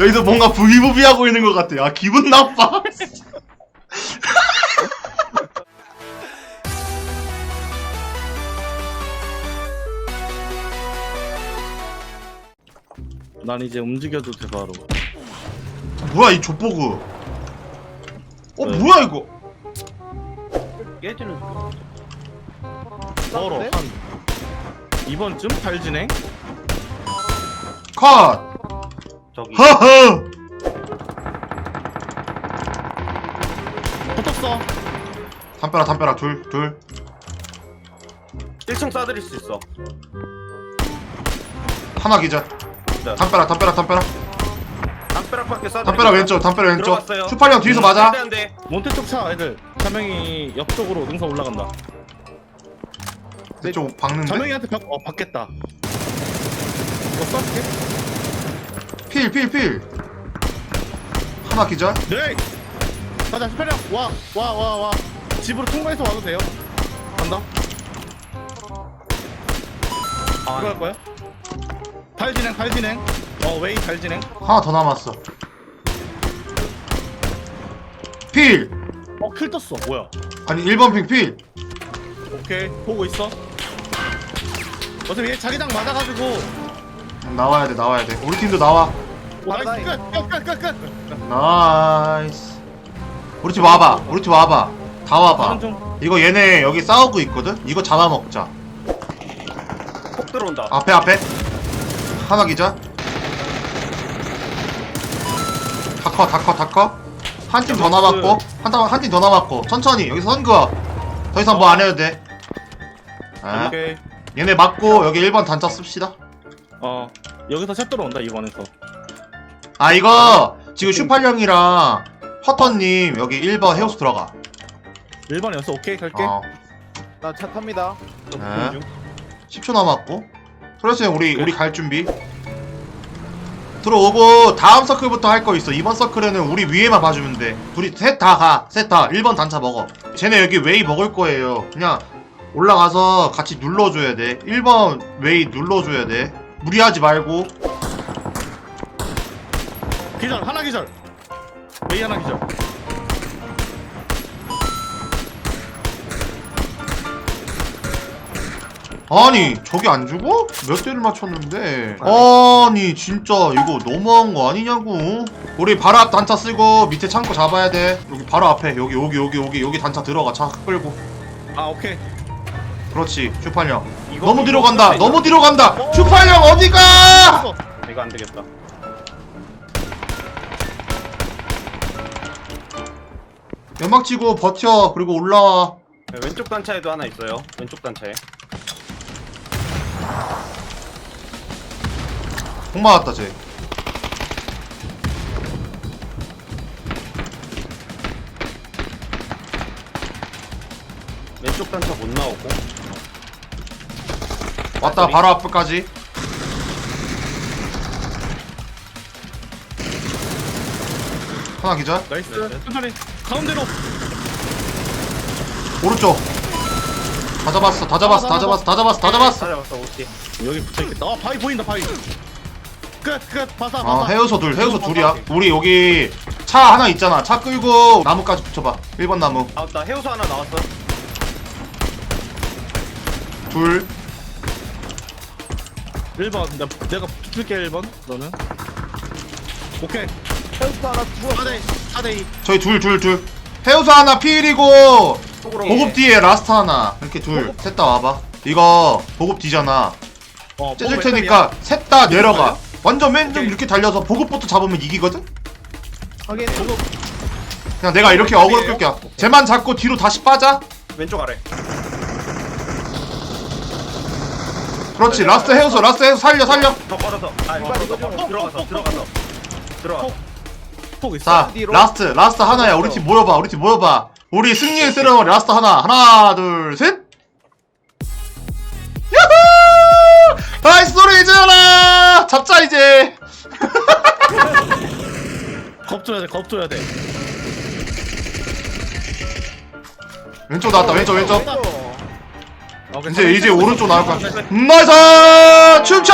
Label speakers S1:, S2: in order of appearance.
S1: 여기서 뭔가 부비부비하고 있는 것 같아. 아 기분 나빠.
S2: 난 이제 움직여도 돼 바로.
S1: 뭐야 이 족보그. 어
S2: 네.
S1: 뭐야 이거.
S3: 깨지는
S2: 바로 한 이번쯤 달 진행.
S1: 컷.
S3: 저기
S1: 허허.
S2: 붙었어.
S1: 담벼락 담벼락 둘 둘.
S3: 1층 쏴드릴 수 있어
S1: 하나 기절.
S3: 네.
S1: 담벼락 담벼락 담벼락.
S3: 담벼락밖에 쏴드릴
S1: 담벼락 왼쪽 담벼락 왼쪽.
S3: 들어갔어요.
S1: 슈팔형 뒤에서 맞아.
S3: 안돼
S2: 몬테 쪽 차 애들. 자명이 옆쪽으로 능선 올라간다.
S1: 이쪽 박는데.
S2: 자명이한테 박, 어 받겠다. 이거 쏠게.
S1: 필 필 필. 하나 기절.
S2: 네. 가자 스페령 와와 와 와. 집으로 통과해서 와도 돼요. 간다. 들어갈 거야? 달 진행 달 진행. 어 웨이 달 진행.
S1: 하나 더 남았어. 필.
S2: 어 킬 떴어. 뭐야?
S1: 아니 1번 핑 필.
S2: 오케이 보고 있어. 어차피 얘 자기장 맞아가지고
S1: 나와야 돼 나와야 돼. 우리 팀도 나와.
S2: 나이스 끝끝끝끝
S1: 나이스. 우리 팀 와봐. 우리 팀 와봐. 다 와봐. 이거 얘네 여기 싸우고 있거든. 이거 잡아먹자.
S3: 폭 들어온다
S1: 앞에 앞에. 하나 기자. 다커 다커 다커. 한 팀 더 남았고 한팀한 팀더 남았고 천천히 여기서 선그어. 더 이상 뭐 안 해도 돼. 아,
S2: 오케이.
S1: 얘네 맞고 여기 1번 단차 씁시다.
S2: 어 여기서 샷 들어온다 이번에서.
S1: 아 이거 지금 슈팔령이랑 허터님 여기 1번 헤어스 들어가.
S2: 1번이었어 오케이 갈게.
S1: 어.
S4: 나 차 탑니다.
S1: 네. 10초 남았고. 프레스 형 우리 우리 갈 준비. 들어오고 다음 서클부터 할 거 있어. 이번 서클에는 우리 위에만 봐주면 돼. 둘이 셋다 가. 셋 다. 1번 단차 먹어. 쟤네 여기 웨이 먹을 거예요. 그냥 올라가서 같이 눌러줘야 돼. 1번 웨이 눌러줘야 돼. 무리하지 말고.
S2: 기절 하나 기절. 웨이 하나 기절.
S1: 아니 저기 안 죽어? 몇 대를 맞췄는데 아니 진짜 이거 너무한 거 아니냐고 우리 바로 앞 단차 쓰고 밑에 창고 잡아야 돼 여기 바로 앞에 여기 여기 여기 여기 여기 단차 들어가 차 끌고
S2: 아 오케이.
S1: 그렇지 슈팔령
S3: 이거-
S1: 너무 뒤로
S3: 이거
S1: 간다
S3: 이거-
S1: 너무 뒤로 간다. 슈팔령 어디가?
S2: 어,
S3: 이거 안 되겠다.
S1: 연막 치고 버텨 그리고 올라와.
S3: 네, 왼쪽 단차에도 하나 있어요. 왼쪽 단차에.
S1: 공 맞았다 쟤
S3: 왼쪽 단차 못 나오고.
S1: 왔다 바로 앞까지. 하나 기절.
S2: 나이스.
S3: 네.
S2: 천천히. 가운데로.
S1: 오른쪽. 다 잡았어 다 잡았어 다 잡았어 다 잡았어 다 잡았어.
S3: 찾아봤어 오케이.
S2: 여기 붙어 있겠다. 어 바위 보인다 바위. 끝끝. 바사
S1: 어
S2: 바사.
S1: 헤어서 둘 헤어서 둘이야. 우리 여기 차 하나 있잖아. 차 끌고 나무까지 붙여봐. 1번 나무.
S3: 아나 해우소 하나 나왔어
S1: 둘
S2: 1번 나, 내가 붙을게 1번 너는. 오케이.
S4: 헬스 하나 죽었어.
S2: 4대 4대 2.
S1: 저희 둘 둘둘 헤어서 하나 필이고
S3: 속으로
S1: 보급 뒤에 라스트 하나 이렇게 둘 셋 다 와봐 이거 보급 뒤잖아
S2: 어몇
S1: 테니까 셋 다 내려가? 완전 맨 좀
S2: 오케이.
S1: 이렇게 달려서 보급부터 잡으면 이기거든?
S4: 확인.
S1: 그냥 내가 이렇게 어그로 끌게 쟤만 잡고 뒤로 다시 빠져
S3: 왼쪽 아래
S1: 그렇지 라스트 헤어서 라스트 헤어서 살려 살려.
S3: 더 걸어서. 아 걸어서.
S4: 좀-
S3: 들어가서 들어가서. 들어가
S2: 폭. 있어.
S1: 자. 라스트 라스트 하나야. 우리 팀 모여봐 우리 팀 모여봐. 우리 승리의 세레머니 라스트 하나 하나 둘셋. 야호! 나이스 소리 이제라! 잡자 이제.
S2: 겁줘야 돼 겁줘야 돼.
S1: 왼쪽 나왔다 왼쪽 왼쪽.
S2: 어,
S1: 이제 이제 오른쪽 나올 거야. 나이스 춤춰!